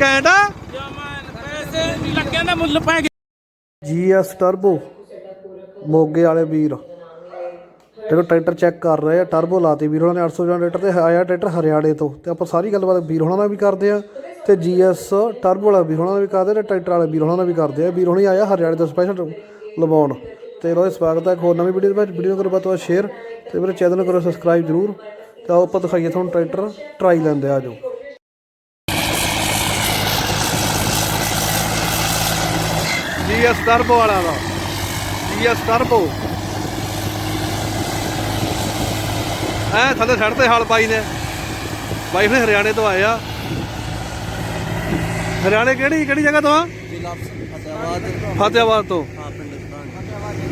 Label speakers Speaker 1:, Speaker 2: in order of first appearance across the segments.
Speaker 1: ਘੈਂਟ ਆ?
Speaker 2: ਜਮਾਨ ਪੈਸੇ ਨਹੀਂ ਲੱਗਿਆ ਨਾ ਮੁੱਲ ਪੈ ਗਿਆ
Speaker 1: ਜੀਐਸ ਟਰਬੋ, ਮੋਗੇ ਵਾਲੇ ਵੀਰ। ਦੇਖੋ, ਟਰੈਕਟਰ ਚੈੱਕ ਕਰ ਰਹੇ ਆ, ਟਰਬੋ ਲਾਤੀ ਵੀਰ ਉਹਨਾਂ ਨੇ 800 ਟਰੈਕਟਰ ਤੇ ਆਇਆ ਟਰੈਕਟਰ ਹਰਿਆਣੇ ਤੋਂ। ਤੇ ਆਪਾਂ ਸਾਰੀ ਗੱਲਬਾਤ ਵੀਰ ਹੋਣਾ ਨਾਲ ਵੀ ਕਰਦੇ ਆ, ਤੇ ਜੀਐਸ ਟਰਬੋ ਵਾਲਾ ਵੀਰ ਹੋਣਾ ਨਾਲ ਵੀ ਕਰਦੇ ਤੇ ਟਰੈਕਟਰ ਵਾਲੇ ਵੀਰ ਹੋਣਾ ਨਾਲ ਵੀ ਕਰਦੇ ਆ। ਵੀਰ ਹੋਣੀ ਆਇਆ ਹਰਿਆਣੇ ਤੋਂ ਸਪੈਸ਼ਲ ਲਵਾਉਣ। ਤੇ ਰੋਜ਼ ਸਵਾਗਤ ਹੈ ਇੱਕ ਹੋਰ ਨਵੀਂ ਵੀਡੀਓ ਦੇ ਵਿੱਚ। ਵੀਡੀਓ ਕਰੋ ਬਾਤ ਸ਼ੇਅਰ ਤੇ ਮੇਰੇ ਚੈਨਲ ਨੂੰ ਕਰੋ ਸਬਸਕ੍ਰਾਈਬ ਜ਼ਰੂਰ। ਤੇ ਆਓ, ਆਪਾਂ ਦਿਖਾਈਏ ਤੁਹਾਨੂੰ ਟਰੈਕਟਰ ਟਰਾਈ ਲੈਂਦੇ ਆ ਆਜੋ ਜੀਐਸ ਟਰਬੋ ਵਾਲਾ ਦਾ। GS turbo. ਐ ਥੱਲੇ ਛੱਡ ਤੇ ਹਲ ਪਾਈ ਨੇ। ਬਾਈ ਨੇ ਹਰਿਆਣੇ ਤੋਂ ਆਏ ਆ। ਹਰਿਆਣੇ ਕਿਹੜੀ ਕਿਹੜੀ ਜਗ੍ਹਾ ਤੋਂ ਆ?
Speaker 3: ਫਤਿਆਬਾਦ
Speaker 1: ਤੋਂ।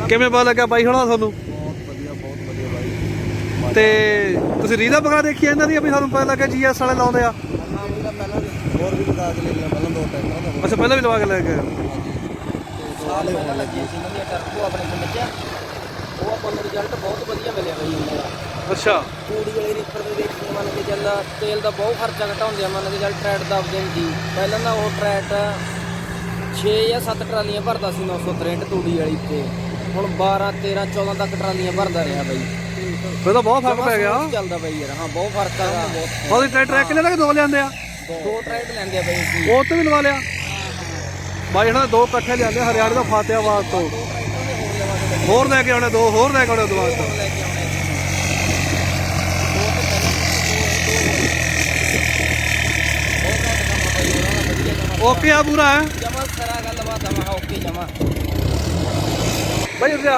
Speaker 1: ਕਿਵੇਂ ਪਤਾ ਲੱਗਾ ਬਾਈ ਹੋਣਾ ਤੁਹਾਨੂੰ? ਤੇ ਤੁਸੀਂ ਰੀਦਾ ਬਗਾ ਦੇਖੀ ਇਹਨਾਂ ਦੀ ਵੀ ਤੁਹਾਨੂੰ ਪਤਾ ਲੱਗਾ ਜੀਐਸ ਵਾਲੇ ਲਾਉਂਦੇ ਆ? ਅੱਛਾ ਪਹਿਲਾਂ ਵੀ ਲਵਾ ਕੇ ਲੈ ਗਏ
Speaker 3: ਸਾਲੇ ਹੋਣ ਲੱਗੀ। ਸੀ
Speaker 4: ਇਹਨਾਂ ਦੀ ਟਰਬੋ ਆਪਣੇ ਪਿੰਡ 'ਚ ਉਹ ਆਪਾਂ ਨੂੰ ਰਿਜ਼ਲਟ ਬਹੁਤ ਵਧੀਆ ਮਿਲਿਆ ਬਈ ਇਹਨਾਂ ਦਾ
Speaker 1: ਅੱਛਾ।
Speaker 4: ਕੂੜੀ ਵਾਲੇ ਰੀਪਰ ਦੇ ਵਿੱਚ ਮੰਨ ਕੇ ਚੱਲ ਤੇਲ ਦਾ ਬਹੁਤ ਖਰਚਾ ਘਟਾਉਂਦੇ ਆ ਮੰਨ ਕੇ ਚੱਲ ਟਰੈਟ ਨਹੀਂ ਜੀ। ਪਹਿਲਾਂ ਤਾਂ ਉਹ ਟਰੈਟ 6 ਜਾਂ 7 ਟਰਾਲੀਆਂ ਭਰਦਾ ਸੀ 963 ਤੂੜੀ ਵਾਲੀ ਤੇ। ਹੁਣ 12 13 14 ਤੱਕ ਟਰਾਲੀਆਂ ਭਰਦਾ ਰਿਹਾ ਬਈ।
Speaker 1: ਫਿਰ ਤਾਂ ਬਹੁਤ ਫ਼ਰਕ ਪੈ ਗਿਆ।
Speaker 4: ਚੱਲਦਾ ਬਈ ਯਾਰ ਹਾਂ ਬਹੁਤ ਫ਼ਰਕ ਆ। ਬਹੁਤ
Speaker 1: ਟਰੈਕਟਰ ਕਿੰਨੇ ਤੱਕ ਦੋ ਲਿਆਂਦੇ ਆ?
Speaker 4: ਦੋ ਟਰੈਟ ਲੈਂਦੇ ਆ ਬਈ
Speaker 1: ਉਹ ਤੇ ਵੀ ਲਵਾ ਲਿਆ। ਬਾਈ ਇਹਨਾਂ ਨੇ ਦੋ ਇਕੱਠੇ ਲਿਆਂਦੇ ਹਰਿਆਣੇ ਤੋਂ ਫਤਿਆਬਾਦ ਤੋਂ। ਹੋਰ ਲੈ ਕੇ ਆਉਣੇ ਦੋ, ਹੋਰ ਲੈ ਕੇ ਆਉਣੇ ਦੁਬਾਰਾ ਤੋਂ ਓਕੇ ਆ ਪੂਰਾ, ਹੈ?
Speaker 4: ਜਮਾ ਸਾਰਾ ਗੱਲਬਾਤ ਆ ਮੈਂ ਓਕੇ ਜਮਾ
Speaker 1: ਬਾਈ ਉਸੇ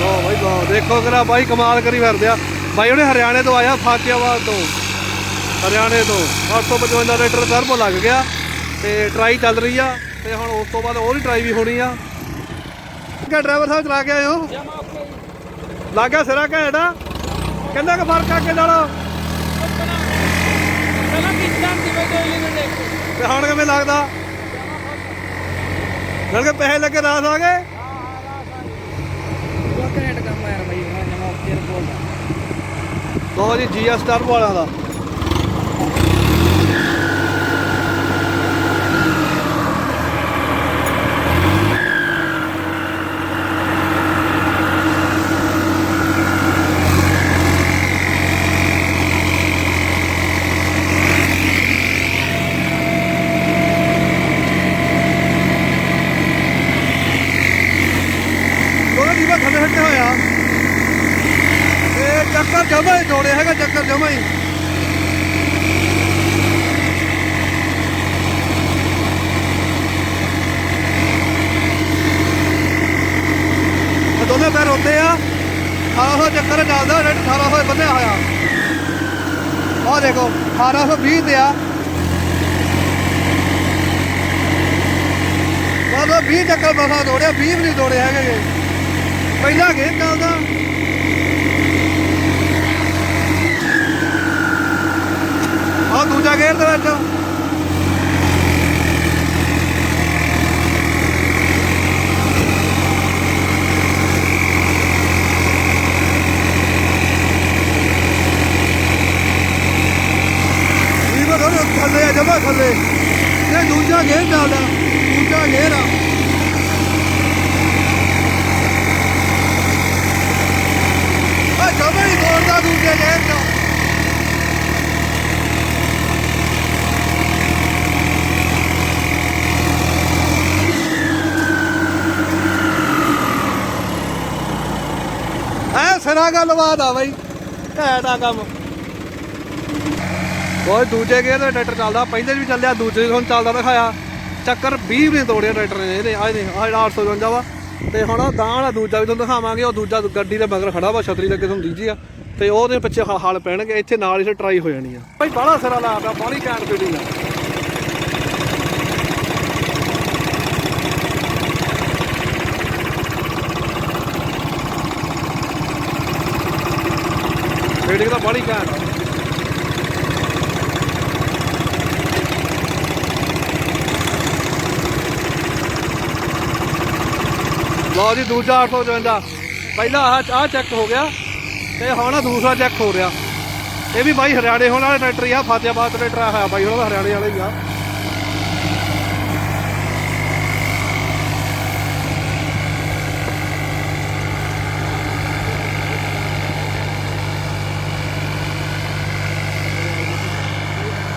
Speaker 1: ਲੋ ਬਾਈ ਲੋ ਦੇਖੋ ਜਰਾ ਬਾਈ ਕਮਾਲ ਕਰੀ ਫਿਰਦੇ ਆ। ਬਾਈ ਉਹਨੇ ਹਰਿਆਣੇ ਤੋਂ ਆਇਆ ਫਾਤਿਆਬਾਦ ਤੋਂ। ਹਰਿਆਣੇ ਤੋਂ। 855 ਲੀਟਰ ਟਰਬੋ ਲੱਗ ਗਿਆ। ਤੇ ਟਰਾਈ ਚੱਲ ਰਹੀ ਆ ਤੇ ਹੁਣ ਉਸ ਤੋਂ ਬਾਅਦ ਉਹਦੀ ਟਰਾਈ ਵੀ ਹੋਣੀ ਆ। ਕਿ ਡਰਾਈਵਰ ਸਾਹਿਬ ਚਲਾ ਕੇ ਹੋ? ਲੱਗ ਸਿਰਾ ਘੈਂਟ। ਆ ਕਿੰਨਾ ਕੁ ਫ਼ਰਕ ਆ ਅੱਗੇ ਨਾਲੋਂ? ਤੇ ਹੁਣ ਕਿਵੇਂ ਲੱਗਦਾ? ਨਾਲ ਕੇ ਪੈਸੇ ਲੱਗੇ ਰਾਸ ਆ ਗਏ। ਲੋ ਜੀ ਜੀਐਸ ਟਰਬੋ ਵਾਲਿਆਂ ਦਾ ਉਹਦਾ ਦੀਵਾ ਥੱਲੇ ਹੱਟਿਆ ਹੋਇਆ ਇਹ ਚੱਕਰ ਜਮਾ ਹੀ ਤੋੜਿਆ ਹੈਗਾ, ਚੱਕਰ ਜਮਾ ਹੀ। ਇਹ ਦੋਨੇ ਪੈਰ ਹੁੰਦੇ ਆ। 1800 ਚੱਕਰ ਚੱਲਦਾ, ਰੇਟ 1800 ਬੰਨਿਆ ਹੋਇਆ। ਆਹ ਦੇਖੋ 1820 ਤੇ ਆ। ਬਾਬਾ 20 ਚੱਕਰ ਬਸਾ ਤੋੜਿਆ 20 ਵੀ ਨਹੀਂ ਤੋੜੇ ਹੈਗੇ ਪਹਿਲਾਂ ਗੇ ਚੱਲਦਾ। ਆਹ ਦੂਜਾ ਗੇਰ ਦੇ ਵਿੱਚ ਥੱਲੇ ਆ, ਜਮਾ ਥੱਲੇ। ਇਹ ਦੂਜਾ ਗੇਰ ਚੱਲਦਾ ਦੂਜਾ ਗੇਰ ਆ। ਆ ਜਮਾ ਹੀ ਤੋੜਦਾ ਦੂਜੇ ਗੇਰ ਚ ਐ ਸਿਰਾ ਗੱਲਬਾਤ ਆ ਬਈ। ਘੈਂਟ ਆ ਕੰਮ। ਕੋਈ ਦੂਜੇ ਗੇਅਰ ਦਾ ਟਰੈਕਟਰ ਚੱਲਦਾ, ਪਹਿਲੇ ਵੀ ਚੱਲਿਆ, ਦੂਜੇ ਹੁਣ ਚੱਲਦਾ ਦਿਖਾਇਆ। ਚੱਕਰ 20 ਵੀ ਤੋੜਿਆ ਟਰੈਕਟਰ ਨੇ, ਇਹਦੇ ਆਹ ਨੇ ਆਹ ਜਿਹੜਾ 855 ਵਾ। ਤੇ ਹੁਣ ਗਾਂ ਵਾਲਾ ਦੂਜਾ ਵੀ ਤੁਹਾਨੂੰ ਦਿਖਾਵਾਂਗੇ, ਉਹ ਦੂਜਾ ਗੱਡੀ ਦੇ ਮਗਰ ਖੜਾ ਵਾ, ਛਤਰੀ ਲੱਗੇ ਤੁਹਾਨੂੰ ਦੀਜੀ ਆ। ਤੇ ਉਹਦੇ ਪਿੱਛੇ ਹ- ਪੈਣਗੇ, ਇੱਥੇ ਨਾਲ ਹੀ ਟਰਾਈ ਹੋ ਜਾਣੀ ਆ। ਭਾਈ ਬਾਹਲਾ ਸਿਰਾ ਲਾਦਾ ਬਾਹਲੀ ਕੈਂਟ ਫੀਲਿੰਗ ਆ। ਫੀਲਿੰਗ ਤਾਂ ਬਾਹਲੀ ਕੈਂਟ ਆ ਲਓ ਜੀ, ਦੂਜਾ 855 ਪਹਿਲਾ ਆਹ ਆਹ ਚੈੱਕ ਹੋ ਗਿਆ ਤੇ ਹੁਣ ਆਹ ਦੂਸਰਾ ਚੈੱਕ ਹੋ ਰਿਹਾ। ਇਹ ਵੀ ਬਾਈ ਹਰਿਆਣੇ ਹੋਣ ਵਾਲਾ ਟਰੈਕਟਰ ਆ, ਫਾਤਿਆਬਾਦ ਟਰੈਕਟਰ ਆ ਹੋਇਆ ਬਾਈ, ਉਹਨਾਂ ਦਾ ਹਰਿਆਣੇ ਵਾਲਾ ਹੀ ਆ।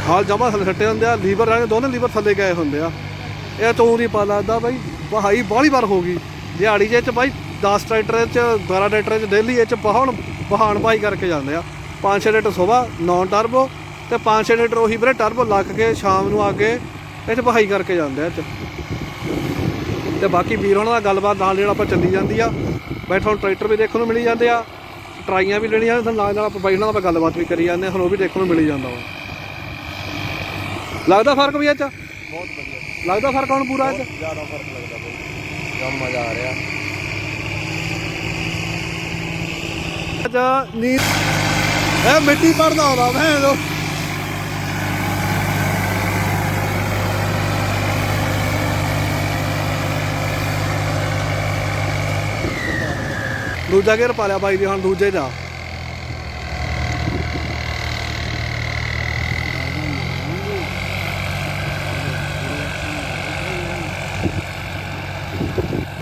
Speaker 1: ਹਾਲ ਜਮਾ ਥੱਲੇ ਸੱਟੇ ਹੁੰਦੇ ਆ, ਲੀਵਰ ਵਾਲੇ ਦੋਨੇ ਲੀਵਰ ਥੱਲੇ ਗਏ ਹੁੰਦੇ ਆ। ਇਹ ਤੋਂ ਨਹੀਂ ਪਾ ਲੱਗਦਾ ਬਾਈ, ਵਹਾਈ ਬਾਹਲੀ ਵਾਰ ਹੋ ਗਈ। ਦਿਹਾੜੀ ਜੇ ਚ ਬਾਈ 10 ਟਰੈਕਟਰ ਚ 12 ਟਰੈਕਟਰ ਚ, ਡੇਲੀ ਇਹ ਚ ਬਹਾਉਣ ਬਹਾਣ ਪਾਈ ਕਰਕੇ ਜਾਂਦੇ ਆ। 5-6 ਲੀਟਰ ਸਵੇਰ ਨੌਨ ਟਰਬੋ ਤੇ 5-6 ਲੀਟਰ ਉਹੀ ਵੀਰੇ ਟਰਬੋ ਲੱਗ ਕੇ ਸ਼ਾਮ ਨੂੰ ਆ ਕੇ ਇਹ ਚ ਬਹਾਈ ਕਰਕੇ ਜਾਂਦੇ ਆ ਇਹ ਚ। ਤੇ ਬਾਕੀ ਵੀਰ ਉਹਨਾਂ ਦਾ ਗੱਲਬਾਤ ਨਾਲ ਜਿਹੜਾ ਆਪਾਂ ਚੱਲੀ ਜਾਂਦੀ ਆ, ਬੈਠਾ ਹੁਣ ਟਰੈਕਟਰ ਵੀ ਦੇਖਣ ਨੂੰ ਮਿਲੀ ਜਾਂਦੇ ਆ, ਟਰਾਈਆਂ ਵੀ ਲੈਣੀਆਂ ਤੇ ਨਾਲ ਨਾਲ ਆਪਾਂ ਬਾਈ ਉਹਨਾਂ ਨਾਲ ਆਪਾਂ ਗੱਲਬਾਤ ਵੀ ਕਰੀ ਜਾਂਦੇ ਆ, ਹੁਣ ਉਹ ਵੀ ਦੇਖਣ ਨੂੰ ਮਿਲੀ ਜਾਂਦਾ ਵਾ। ਲੱਗਦਾ ਫ਼ਰਕ ਵੀ ਇਹ ਚ?
Speaker 3: ਬਹੁਤ ਵਧੀਆ।
Speaker 1: ਲੱਗਦਾ ਫ਼ਰਕ ਹੁਣ ਪੂਰਾ ਇਹ ਚ?
Speaker 3: ਜ਼ਿਆਦਾ ਫ਼ਰਕ ਲੱਗਦਾ ਬਈ। ਜਮ ਮਜ਼ਾ ਆ ਰਿਹਾ।
Speaker 1: ਅੱਜ ਨੀ ਇਹ ਮਿੱਟੀ ਪੜਦਾ ਆਉਂਦਾ ਭੈਣ ਦੋ ਦੂਜਾ ਗੇਰ ਪਾ ਲਿਆ ਬਾਈ ਦੀ ਹੁਣ ਦੂਜੇ ਦਾ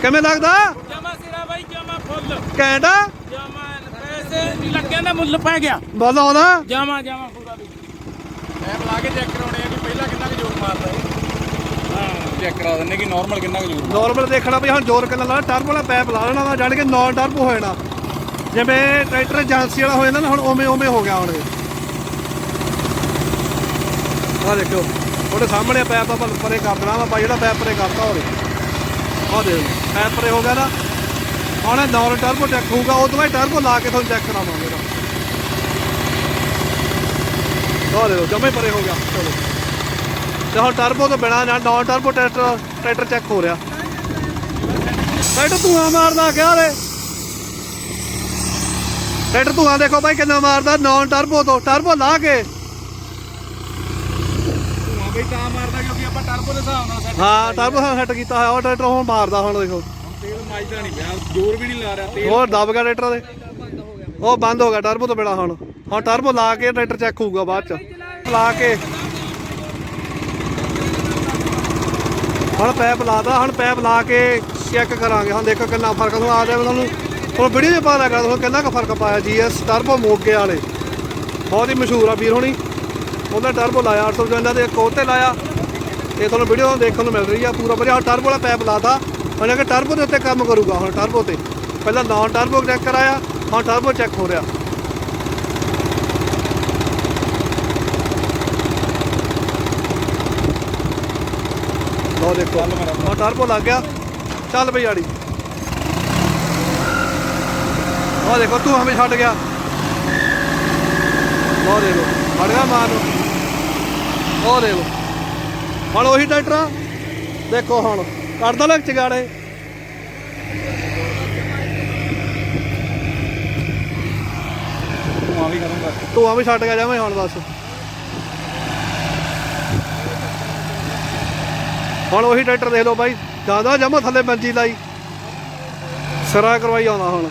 Speaker 1: ਕਿਵੇਂ ਲੱਗਦਾ?
Speaker 2: ਜਮਾ ਸਿਰਾ ਬਾਈ ਜਮਾ ਫੁੱਲ।
Speaker 1: ਕੈਂਡਾ
Speaker 2: ਜਮਾ ਪੈਸੇ ਨਹੀਂ ਲੱਗਿਆ ਦਾ ਮੁੱਲ ਪੈ ਗਿਆ।
Speaker 1: ਬੋਲ ਆਉਂਦਾ
Speaker 2: ਜਮਾ ਜਮਾ ਪੂਰਾ ਵੀ। ਐਪ ਲਾ ਕੇ ਚੈੱਕ ਕਰਾਉਣੇ ਆ ਕਿ ਪਹਿਲਾਂ ਕਿੰਨਾ ਕੁ ਜ਼ੋਰ ਮਾਰਦਾ ਹੈ। ਹਾਂ। ਚੈੱਕ ਕਰਾ ਦਿੰਨੇ ਕਿ ਨਾਰਮਲ ਕਿੰਨਾ ਕੁ ਜ਼ੋਰ
Speaker 1: ਨਾਰਮਲ ਦੇਖਣਾ ਵੀ ਹੁਣ ਜ਼ੋਰ ਕਿੰਨਾ ਲਾਣਾ ਟਰਬੋ ਵਾਲਾ ਪੈਪ ਲਾ ਲੈਣਾ ਵਾ ਜਾਣ ਕੇ ਨਾਨ ਟਰਬੋ ਹੋ ਜਾਣਾ। ਜਿਵੇਂ ਟਰੈਕਟਰ ਏਜੰਸੀ ਵਾਲਾ ਹੋ ਜਾਂਦਾ ਨਾ ਹੁਣ ਉਵੇਂ ਉਵੇਂ ਹੋ ਗਿਆ ਹੁਣ ਇਹ। ਆਹ ਦੇਖੋ ਉਹਦੇ ਸਾਹਮਣੇ ਪੈਪ ਆਪਾਂ ਪਰੇ ਕਰ ਦੇਣਾ ਵਾ ਭਾਈ ਜਿਹੜਾ ਪੈਪ ਪਰੇ ਕਰਤਾ ਹੋਵੇ ਆਹ ਦੇਖ ਪੈਪ ਪਰੇ ਹੋ ਗਿਆ ਨਾ। ਹੁਣ ਇਹ ਨਾਨ ਟਰਬੋ ਚੈੱਕ ਹੋਊਗਾ, ਉਹ ਤੋਂ ਬਾਅਦ ਟਰਬੋ ਲਾ ਕੇ ਤੁਹਾਨੂੰ ਚੈੱਕ ਕਰਾਵਾਂਗੇ ਇਹਦਾ। ਆਹ ਦੇਖੋ ਜਮੇ ਪਰੇ ਹੋ ਗਿਆ। ਚਲੋ। ਤੇ ਹੁਣ ਟਰਬੋ ਤੋਂ ਬਿਨਾ ਨਾ non turbo tractor tractor check ਹੋ ਰਿਹਾ। ਟਰੈਕਟਰ ਧੂਆਂ ਮਾਰਦਾ ਕਿਹਾ ਰੇ ਟਰੈਕਟਰ ਧੂਆਂ ਦੇਖੋ ਭਾਈ ਕਿੰਨਾ ਮਾਰਦਾ ਨਾਨ ਟਰਬੋ ਤੋਂ। ਟਰਬੋ ਲਾ ਕੇ
Speaker 2: ਬਈ ਤਾਂ ਮਾਰਦਾ ਕਿਉਂਕਿ ਆਪਾਂ ਟਰਬੋ ਦੇ ਹਿਸਾਬ ਨਾਲ ਸੈੱਟ
Speaker 1: ਹਾਂ ਟਰਬੋ ਸੈੱਟ ਕੀਤਾ ਹੋਇਆ ਉਹ ਟਰੈਕਟਰ ਹੁਣ ਮਾਰਦਾ ਹੁਣ ਦੇਖੋ।
Speaker 2: ਤੇਲ ਮਾਜਦਾ ਨਹੀਂ ਪਿਆ ਜ਼ੋਰ ਵੀ ਨਹੀਂ ਲਾ ਰਿਹਾ ਤੇਲ
Speaker 1: ਹੋਰ ਦਬ ਗਿਆ ਟਰੈਕਟਰ ਦੇ। ਉਹ ਬੰਦ ਹੋ ਗਿਆ ਟਰਬੋ ਤੋਂ ਬਿਨਾ ਹੁਣ। ਹੁਣ ਟਰਬੋ ਲਾ ਕੇ ਟਰੈਕਟਰ ਚੈੱਕ ਹੋਊਗਾ ਬਾਅਦ ਚ। ਲਾ ਕੇ। ਹੁਣ ਪੈਪ ਲਾਦਾ ਹੁਣ ਪੈਪ ਲਾ ਕੇ ਚੈੱਕ ਕਰਾਂਗੇ। ਹੁਣ ਦੇਖੋ ਕਿੰਨਾ ਫ਼ਰਕ ਤੁਹਾਨੂੰ ਆ ਰਿਹਾ ਤੁਹਾਨੂੰ। ਹੁਣ ਵੀਡੀਓ 'ਚ ਪਤਾ ਲੱਗਾ ਤੁਹਾਨੂੰ ਕਿੰਨਾ ਕੁ ਫ਼ਰਕ ਪਾਇਆ ਜੀਐਸ ਟਰਬੋ ਮੋਗੇ ਵਾਲੇ। ਬਹੁਤ ਹੀ ਮਸ਼ਹੂਰ ਆ ਵੀਰ ਹੋਣੀ। ਉਹਦਾ ਟਰਬੋ ਲਾਇਆ 855 ਦੇ ਇੱਕ ਉਹ ਤੇ ਲਾਇਆ। ਇਹ ਤੁਹਾਨੂੰ ਵੀਡੀਓ ਦੇਖਣ ਨੂੰ ਮਿਲ ਰਹੀ ਆ ਪੂਰਾ ਵਧੀਆ। ਟਰਬੋ ਵਾਲਾ ਪੈਪ ਲਾਤਾ। ਹੁਣ ਕਿ ਟਰਬੋ ਦੇ ਉੱਤੇ ਕੰਮ ਕਰੂਗਾ ਹੁਣ ਟਰਬੋ ਤੇ। ਪਹਿਲਾਂ ਨਾਨ ਟਰਬੋ ਚੈੱਕ ਕਰਾਇਆ ਹੁਣ ਟਰਬੋ ਚੈੱਕ ਹੋ ਰਿਹਾ। ਲੋ ਦੇਖੋ ਹੁਣ ਟਰਬੋ ਲੱਗ ਗਿਆ। ਚੱਲ ਬਈ ਆੜੀ ਉਹ ਦੇਖੋ ਤੂੰ ਹਮੇ ਛੱਡ ਗਿਆ। ਲੋ ਫੜ ਗਿਆ ਮਾਰ ਨੂੰ। ਉਹ ਦੇ ਲੋ ਹੁਣ ਉਹੀ ਟਰੈਕਟਰ ਆ। ਦੇਖੋ ਹੁਣ ਕਰਦਾ ਲੱਗ ਚਗਾੜੇ
Speaker 2: ਧੂਆਂ ਵੀ ਕਰੂੰਗਾ
Speaker 1: ਧੂਆ ਵੀ ਛੱਡ ਗਿਆ ਜਾਵੇਂ ਹੁਣ ਬਸ। ਹੁਣ ਉਹੀ ਟਰੈਕਟਰ ਦੇਖ ਲਓ ਬਾਈ ਜਾਂਦਾ ਜਮਾ ਥੱਲੇ ਮੰਜੀ ਲਾਈ। ਸਿਰਾ ਕਰਵਾਈ ਆਉਂਦਾ ਹੁਣ।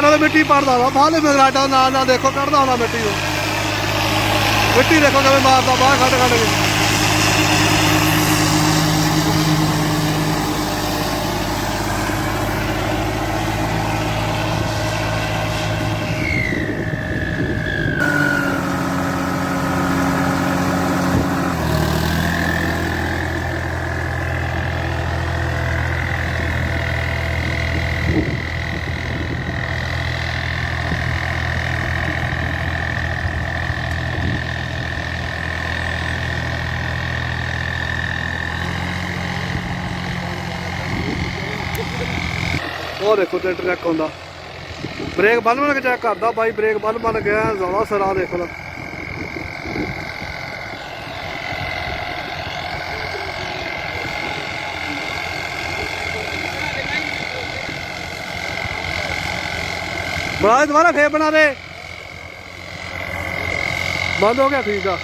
Speaker 1: ਆ ਟੈਰਾਂ ਮਿੱਟੀ ਪੜਦਾ ਵਾ ਬਾਹਲੇ ਮਗਰਾਟਾ ਨਾਲ ਨਾਲ ਦੇਖੋ, ਕੱਢਦਾ ਹੁੰਦਾ ਮਿੱਟੀ ਨੂੰ। ਮਿੱਟੀ ਦੇਖੋ ਕਿਵੇਂ ਮਾਰਦਾ, ਬਾਹਰ ਕੱਢ ਕੱਢ ਕੇ। ਉਹ ਦੇਖੋ ਤੇ ਚੈੱਕ ਆਉਂਦਾ। ਬ੍ਰੇਕ ਬੰਨ ਬਣ ਕੇ ਚੈੱਕ ਕਰਦਾ, ਬਾਈ ਬ੍ਰੇਕ ਬੰਨ ਬੰਨ ਗਿਆ ਜ਼ੋਰਾ ਸਰਾ ਦੇਖ ਲਓ ਬਣਾ ਦੁਬਾਰਾ, ਫੇਰ ਬਣਾ ਦੇ। ਬੰਦ ਹੋ ਗਿਆ, ਠੀਕ ਆ।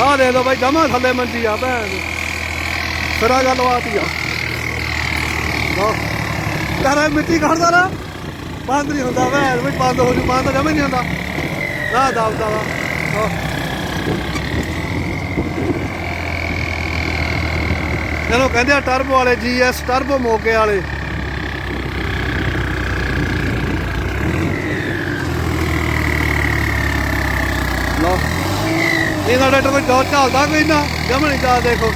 Speaker 1: ਆਹ ਦੇ ਲੋ ਬਾਈ, ਜਮਾ ਥੱਲੇ ਮੰਜੀ ਆ ਭੈਣ। ਦੀ। ਫਿਰ ਆ ਗੱਲਬਾਤ ਹੀ ਆ ਲੋ, ਮਿੱਟੀ ਕੱਢਦਾ ਨਾ ਬੰਦ ਨਹੀਂ ਹੁੰਦਾ ਭੈਣ ਵੀ ਬੰਦ ਹੋ ਜੂ, ਬੰਦ ਜਮਾ ਨਹੀਂ ਹੁੰਦਾ। ਨਾ ਦਬਦਾ ਵਾ। ਚਲੋ ਕਹਿੰਦੇ ਆ ਟਰਬੋ ਵਾਲੇ ਜੀਐਸ ਟਰਬੋ ਮੋਗੇ ਵਾਲੇ ਲੋ ਇਹਦਾ ਟਰੈਕਟਰ ਕੋਈ ਡੋਰ ਚੱਲਦਾ ਕੋਈ ਨਾ, ਜਮਾ ਨਹੀਂ ਚੱਲਦਾ ਦੇਖੋ।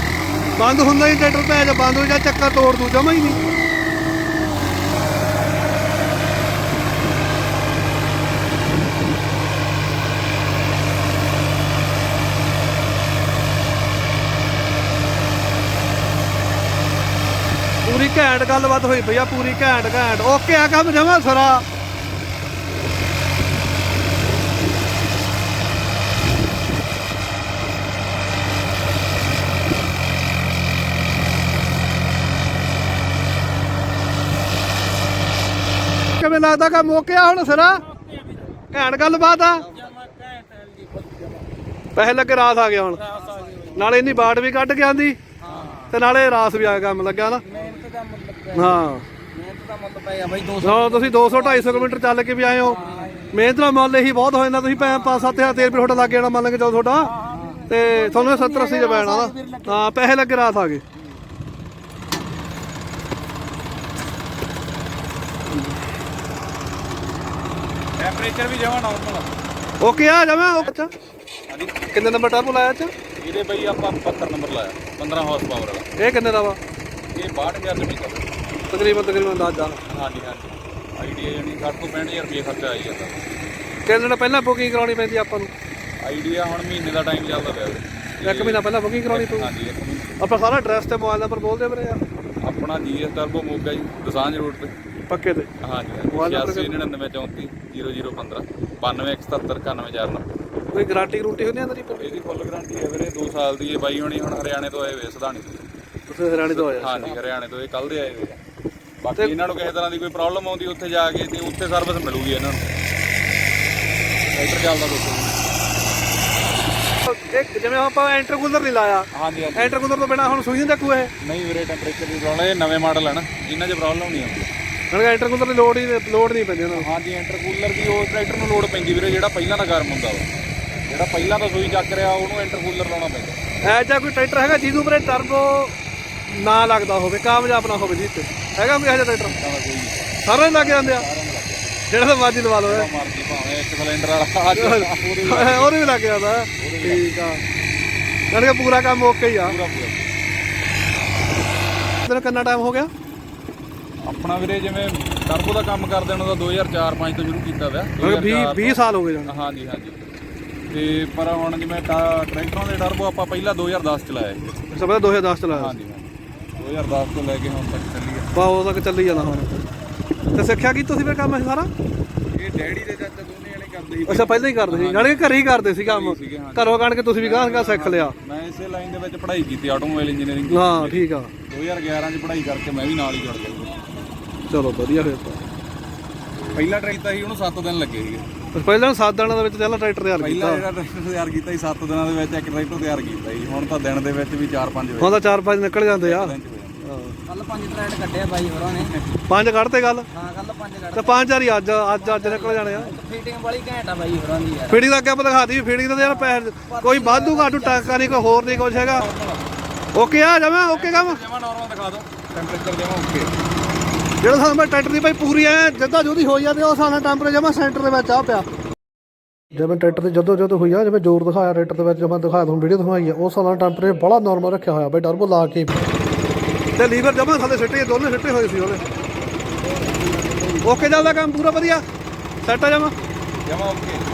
Speaker 1: ਬੰਦ ਹੁੰਦਾ ਹੀ ਟਰੈਕਟਰ ਪੈ ਜਾ ਬੰਦ ਹੋ ਜਾ ਚੱਕਾ ਤੋੜ ਦੂ, ਜਮਾ ਹੀ ਨਹੀਂ। ਪੂਰੀ ਘੈਂਟ ਗੱਲਬਾਤ ਹੋਈ ਭਈਆ ਪੂਰੀ ਘੈਂਟ ਘੈਂਟ। ਓਕੇ ਆ ਕੰਮ, ਜਮਾ ਸਰਾ। ਕਿਵੇਂ ਲੱਗਦਾ ਕਿ ਮੋਕਿਆ ਹੁਣ ਸਰਾ? ਘੈਂਟ ਗੱਲਬਾਤ ਆ। ਪੈਸੇ ਲੱਗੇ ਰਾਸ ਆ ਗਿਆ ਹੁਣ। ਨਾਲੇ ਇੰਨੀ ਬਾੜ ਵੀ ਕੱਢ ਕੇ ਆਂਦੀ। ਤੇ ਨਾਲੇ ਰਾਸ ਵੀ ਆ ਕੰਮ ਲੱਗਾ ਨਾ।
Speaker 4: ਮਿਹਨਤ ਦਾ ਮਤਲਬ
Speaker 1: ਹਾਂ।
Speaker 4: ਮਿਹਨਤ ਦਾ ਮਤਲਬ ਹੈ ਬਾਈ ਦੋ
Speaker 1: ਹਾਂ ਤੁਸੀਂ 200 250 ਕਿਲੋਮੀਟਰ ਚੱਲ ਕੇ ਵੀ ਆਏ ਹੋ। ਮਿਹਨਤ ਦਾ ਮੁੱਲ ਇਹੀ ਬਹੁਤ ਹੋ ਜਾਂਦਾ। ਤੁਸੀਂ 5-7000 ਤੇਲ ਵੀ ਤੁਹਾਡਾ ਲੱਗ ਜਾਣਾ ਮੰਨ ਕੇ ਚੱਲੋ ਤੁਹਾਡਾ। ਤੇ ਤੁਹਾਨੂੰ 70 80 ਚ ਪੈਣਾ ਨਾ। ਹਾਂ, ਪੈਸੇ ਲੱਗੇ ਰਾਸ ਆ ਗਏ।
Speaker 2: ਟੈਂਪਰੇਚਰ ਵੀ ਜਮਾ ਨਾਰਮਲ
Speaker 1: ਓਕੇ ਆ ਜਾਵਾਂ ਅੱਛਾ। ਕਿੰਨੇ ਨੰਬਰ ਟਰਬੋ ਲਾਇਆ ਚ
Speaker 2: ਇਹਦੇ ਬਈ ਆਪਾਂ 72 ਨੰਬਰ ਲਾਇਆ 15 ਹਾਰਸ ਪਾਵਰ ਵਾਲਾ।
Speaker 1: ਇਹ ਕਿੰਨੇ ਦਾ ਵਾ?
Speaker 2: ਇਹ 62000 ਰੁਪਏ ਦਾ
Speaker 1: ਤਕਰੀਬਨ ਤਕਰੀਬਨ ਅੰਦਾਜ਼ਾ
Speaker 2: ਹਾਂਜੀ ਹਾਂਜੀ। ਆਈਡੀਆ ਜਾਨੀ 60 ਤੋਂ 65000 ਰੁਪਏ ਖਰਚਾ ਆਈ ਜਾਂਦਾ।
Speaker 1: ਕਿੰਨੇ ਦਿਨ ਪਹਿਲਾਂ ਬੁਕਿੰਗ ਕਰਾਉਣੀ ਪੈਂਦੀ ਆਪਾਂ ਨੂੰ?
Speaker 2: ਆਈਡੀਆ ਹੁਣ ਮਹੀਨੇ ਦਾ ਟਾਈਮ ਚੱਲਦਾ ਪਿਆ।
Speaker 1: ਇੱਕ ਮਹੀਨਾ ਪਹਿਲਾਂ ਬੁਕਿੰਗ ਕਰਾਉਣੀ ਪਊ
Speaker 2: ਹਾਂਜੀ ਇੱਕ ਮਹੀਨਾ।
Speaker 1: ਆਪਾਂ ਸਾਰਾ ਐਡਰੈਸ ਤੇ ਮੋਬਾਈਲ ਨੰਬਰ ਬੋਲਦੇ ਵੀਰੇ ਯਾਰ
Speaker 2: ਆਪਣਾ ਜੀਐਸ ਟਰਬੋ ਮੋਗਾ ਜੀ ਦਸਾਂਝ ਰੋਡ ਤੇ
Speaker 1: ਪੱਕੇ ਤੇ
Speaker 2: ਹਾਂਜੀ
Speaker 1: Mobile number
Speaker 2: 869934 0015 9271
Speaker 1: ਕੋਈ ਗਾਰੰਟੀ ਗਰੂੰਟੀ ਹੁੰਦੀ ਅੰਦਰ ਹੀ
Speaker 2: ਇਹਦੀ ਫੁੱਲ ਗਾਰੰਟੀ ਹੈ ਵੀਰੇ 2 ਸਾਲ ਦੀ ਇਹ ਬਾਈ ਹੋਣੀ ਹੁਣ ਹਰਿਆਣੇ ਤੋਂ ਆਏ ਹੋਏ ਸਦਾਣੀ ਤੋਂ
Speaker 1: ਤੁਸੀਂ ਹਰਿਆਣੇ ਤੋਂ ਆਇਆ
Speaker 2: ਹਾਂਜੀ ਹਰਿਆਣੇ ਤੋਂ ਇਹ ਕੱਲ ਦੇ ਆਏ ਹੋਏ ਬਾਕੀ ਇਹਨਾਂ ਨੂੰ ਕਿਸੇ ਤਰ੍ਹਾਂ ਦੀ ਕੋਈ ਪ੍ਰੋਬਲਮ ਆਉਂਦੀ ਉੱਥੇ ਜਾ ਕੇ ਤੇ ਉੱਥੇ ਸਰਵਿਸ ਮਿਲੂਗੀ ਇਹਨਾਂ ਨੂੰ ਟਰੈਕਟਰ ਚੱਲਦਾ ਦੋਸਤੋ
Speaker 1: ਇੱਕ ਜਿਵੇਂ ਆਪਾਂ ਐਂਟਰ ਕੂਲਰ ਨਹੀਂ ਲਾਇਆ।
Speaker 2: ਹਾਂਜੀ ਹਾਂਜੀ।
Speaker 1: ਐਂਟਰ ਕੂਲਰ ਤੋਂ ਬਿਨਾ ਹੁਣ ਸੁਈ ਨਹੀਂ ਦੇਖੂ ਇਹ
Speaker 2: ਨਹੀਂ ਵੀਰੇ ਟੈਂਪਰੇਚਰ ਦੀ ਪ੍ਰੋਬਲਮ ਇਹ ਨਵੇਂ ਮਾਡਲ ਹੈ ਨਾ ਇਹਨਾਂ 'ਚ ਪ੍ਰੋਬਲਮ ਨਹੀਂ ਆਉਂਦੀ।
Speaker 1: ਹੁਣ ਐਂਟਰ ਕੂਲਰ ਦੀ ਲੋਡ ਹੀ ਲੋਡ ਨਹੀਂ ਪੈਂਦੀ ਉਹਨਾਂ ਨੂੰ।
Speaker 2: ਹਾਂਜੀ ਇੰਟਰਕੂਲਰ ਦੀ ਉਹ ਟਰੈਕਟਰ ਨੂੰ ਲੋਡ ਪੈਂਦੀ ਵੀਰੇ ਜਿਹੜਾ ਪਹਿਲਾਂ ਦਾ ਗਰਮ ਹੁੰਦਾ ਵਾ। ਜਿਹੜਾ ਪਹਿਲਾਂ ਦਾ ਸੂਈ ਚੱਕ ਰਿਹਾ ਉਹਨੂੰ ਇੰਟਰਕੂਲਰ ਲਾਉਣਾ ਪੈਂਦਾ।
Speaker 1: ਐ ਜਾਂ ਕੋਈ ਟਰੈਕਟਰ ਹੈਗਾ ਜਿਹਨੂੰ ਪਰੇ ਟਰਬੋ ਨਾ ਲੱਗਦਾ ਹੋਵੇ ਕਾਮਯਾਬ ਨਾ ਹੋਵੇ ਜਿੱਤੇ ਹੈਗਾ ਕੋਈ ਇਹੋ ਜਿਹਾ ਟਰੈਕਟਰ?
Speaker 2: ਤਾਂ ਕੋਈ
Speaker 1: ਸਾਰੇ ਹੀ ਲੱਗ ਜਾਂਦੇ ਆ। ਜਿਹੜਾ ਤਾਂ ਮਰਜ਼ੀ ਲਵਾ ਲਓ।
Speaker 2: ਮਰਜ਼ੀ ਭਾਵੇਂ ਇੱਕ ਸਿਲੰਡਰ ਵਾਲਾ ਅੱਜ ਉਹਦੇ
Speaker 1: ਵੀ ਲੱਗ ਜਾਂਦਾ। ਠੀਕ ਆ। ਜਾਣੀ ਕਿ ਪੂਰਾ ਕੰਮ ਓਕੇ ਹੀ ਆ।
Speaker 2: ਪੂਰਾ ਪੂਰਾ।
Speaker 1: ਕਿੰਨਾ ਟਾਈਮ ਹੋ ਗਿਆ?
Speaker 2: ਆਪਣਾ ਵੀਰੇ ਜਿਵੇਂ ਟਰਬੋ ਦਾ ਕੰਮ ਕਰਦੇ ਉਹਨਾਂ ਦਾ 2004-5 ਤੋਂ ਸ਼ੁਰੂ ਕੀਤਾ ਹੋਇਆ।
Speaker 1: 20 20 ਸਾਲ ਹੋ ਗਏ ਜਾਣਾ।
Speaker 2: ਹਾਂਜੀ ਹਾਂਜੀ। ਤੇ ਪਰ ਹੁਣ ਜਿਵੇਂ ਟਰੈਕਟਰਾਂ ਦੇ ਟਰਬੋ ਆਪਾਂ ਪਹਿਲਾਂ 2010 ਚ ਲਾਇਆ ਸੀ।
Speaker 1: ਇਸ ਤੋਂ 2010 ਚ ਲਾਇਆ
Speaker 2: ਹਾਂਜੀ ਹਾਂਜੀ। 2010 ਤੋਂ ਲੈ ਕੇ ਹੁਣ ਤੱਕ ਚੱਲੀ ਆ।
Speaker 1: ਬਾ ਉਹ ਤੱਕ ਚੱਲੀ ਜਾਣਾ ਹੁਣ। ਤੇ ਸਿੱਖਿਆ ਕੀ ਤੁਸੀਂ ਫਿਰ ਕੰਮ ਇਹ ਸਾਰਾ?
Speaker 2: ਇਹ ਡੈਡੀ ਦੇ ਚਾਚਾ ਦੋਨੇ ਜਣੇ ਕਰਦੇ ਸੀ।
Speaker 1: ਅੱਛਾ ਪਹਿਲਾਂ ਹੀ ਕਰਦੇ ਸੀ। ਕਿ ਘਰੇ ਹੀ ਕਰਦੇ ਸੀ ਕੰਮ।
Speaker 2: ਸੀਗੇ।
Speaker 1: ਘਰੋਂ ਕਣ ਕੇ ਤੁਸੀਂ ਵੀ ਗਾਹ ਗਾਹ ਸਿੱਖ ਲਿਆ।
Speaker 2: ਮੈਂ ਇਸੇ ਲਾਈਨ ਦੇ ਵਿੱਚ ਪੜ੍ਹਾਈ ਕੀਤੀ ਆਟੋਮੋਬਾਈਲ ਇੰਜੀਨੀਅਰਿੰਗ
Speaker 1: ਹਾਂ ਠੀਕ ਆ।
Speaker 2: 2011 ਚ ਪੜ੍ਹਾਈ ਕਰਕੇ ਮੈਂ ਵੀ ਨਾਲ ਹੀ ਜੁੜ ਗਿਆ।
Speaker 1: ਚਲੋ ਵਧੀਆ ਫਿਰ ਤਾਂ।
Speaker 2: ਪਹਿਲਾ ਟਰੈਕਟਰ ਸੀ ਉਹਨੂੰ 7 ਦਿਨ ਲੱਗੇ ਸੀਗੇ।
Speaker 1: ਬਸ ਪਹਿਲਾਂ 7 ਦਿਨਾਂ ਦੇ ਵਿੱਚ ਪਹਿਲਾਂ ਟਰੈਕਟਰ ਤਿਆਰ
Speaker 2: ਪਹਿਲਾ
Speaker 1: ਕੀਤਾ
Speaker 2: ਜਿਹੜਾ ਟਰੈਕਟਰ ਤਿਆਰ ਕੀਤਾ ਸੀ 7 ਦਿਨਾਂ ਦੇ ਵਿੱਚ ਇੱਕ ਟਰੈਕਟਰ ਤਿਆਰ ਕੀਤਾ ਸੀ। ਹੁਣ ਤਾਂ ਦਿਨ ਦੇ ਵਿੱਚ ਵੀ 4-5
Speaker 1: ਹੁਣ ਤਾਂ 4-5 ਨਿਕਲ ਜਾਂਦੇ ਆ।
Speaker 2: ਦਿਨ ਚ
Speaker 4: ਕੱਲ ਪੰਜ ਟਰੈਡ ਕੱਢਿਆ ਬਾਈ ਹੋਰਾਂ ਨੇ।
Speaker 1: ਪੰਜ ਕੱਢਤੇ ਗੱਲ
Speaker 4: ਹਾਂ ਕੱਲ ਪੰਜ ਕੱਢ
Speaker 1: ਤੇ ਪੰਜ ਵਾਰੀ ਅੱਜ ਅੱਜ ਅੱਜ ਨਿਕਲ ਜਾਣੇ ਆ।
Speaker 4: ਫੀਟਿੰਗ ਵਾਲੀ ਘੈਂਟ ਆ ਬਾਈ ਹੋਰਾਂ ਦੀ ਯਾਰ।
Speaker 1: ਫੀਡਿੰਗ ਦਾ ਅੱਗੇ ਆਪਾਂ ਫੀਡਿੰਗ ਦਾ ਤਾਂ ਯਾਰ ਪੈਸੇ ਕੋਈ ਵਾਧੂ ਘਾਟੂ ਟਾਂਕਾ ਨਹੀਂ ਕੋਈ ਹੋਰ ਨਹੀਂ ਕੁਝ ਹੈਗਾ। ਓਕੇ ਆ ਜਾਵਾਂ ਓਕੇ ਕੰਮ?
Speaker 2: ਜਮਾ ਨਾਰਮਲ ਦਿਖਾ ਦਿਓ ਟੈਂਪਰੇਚਰ ਜਮਾ ਓਕੇ
Speaker 1: ਜਿਹੜਾ ਸਾਨੂੰ ਮੈਂ ਟਰੈਕਟਰ ਦੀ ਭਾਈ ਪੂਰੀ ਐ ਜਿੱਦਾਂ ਜੁਦੀ ਹੋਈ ਜਾਂਦੀ ਉਹ ਸਾਨੂੰ ਟੈਂਪਰੇਚਰ ਜਮਾ ਸੈਂਟਰ ਦੇ ਵਿੱਚ ਆ ਪਿਆ। ਜਿਵੇਂ ਟਰੈਕਟਰ ਤੇ ਜਦੋਂ ਜਦੋਂ ਹੋਈ ਆ ਜਿਵੇਂ ਜ਼ੋਰ ਦਿਖਾਇਆ ਟਰੈਕਟਰ ਦੇ ਵਿੱਚ ਜਿਵੇਂ ਦਿਖਾਇਆ ਤੁਹਾਨੂੰ ਵੀਡੀਓ ਦਿਖਾਈ ਆ ਉਹ ਸਾਲਾਂ ਟੈਂਪਰੇਚਰ ਬੜਾ ਨਾਰਮਲ ਰੱਖਿਆ ਹੋਇਆ ਬਈ ਟਰਬੋ ਲਾ ਕੇ। ਤੇ ਲੀਵਰ ਜਮਾ ਥੱਲੇ ਸਿੱਟੇ ਦੋਨੇ ਸਿੱਟੇ ਹੋਏ ਸੀ ਉਹਨੇ ਓਕੇ ਚੱਲਦਾ ਕੰਮ, ਪੂਰਾ ਵਧੀਆ? ਸੈੱਟ ਆ ਜਮਾ?
Speaker 2: ਜਮਾ ਓਕੇ।